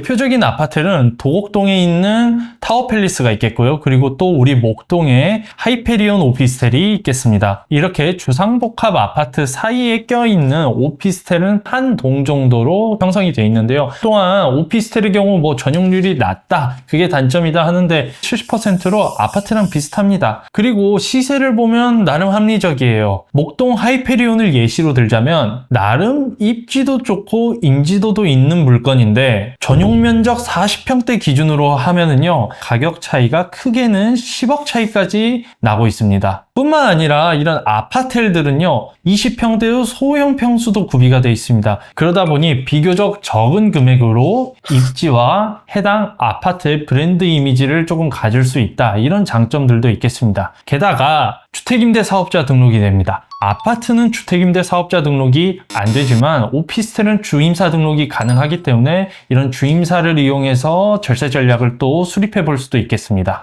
대표적인 아파트는 도곡동에 있는 타워팰리스가 있겠고요. 그리고 또 우리 목동에 하이페리온 오피스텔이 있겠습니다. 이렇게 주상복합 아파트 사이에 껴있는 오피스텔은 한 동 정도로 형성이 되어 있는데요. 또한 오피스텔의 경우 뭐 전용률이 낮다. 그게 단점이다 하는데 70%로 아파트랑 비슷합니다. 그리고 시세를 보면 나름 합리적이에요. 목동 하이페리온을 예시로 들자면 나름 입지도 좋고 인지도도 있는 물건인데 전용 면적 40평대 기준으로 하면은요 가격 차이가 크게는 10억 차이까지 나고 있습니다. 뿐만 아니라 이런 아파텔들은요 20평대의 소형 평수도 구비가 되어 있습니다. 그러다 보니 비교적 적은 금액으로 입지와 해당 아파트의 브랜드 이미지를 조금 가질 수 있다 이런 장점들도 있겠습니다. 게다가 주택임대 사업자 등록이 됩니다. 아파트는 주택임대 사업자 등록이 안 되지만 오피스텔은 주임사 등록이 가능하기 때문에 이런 주 임사를 이용해서 절세 전략을 또 수립해 볼 수도 있겠습니다.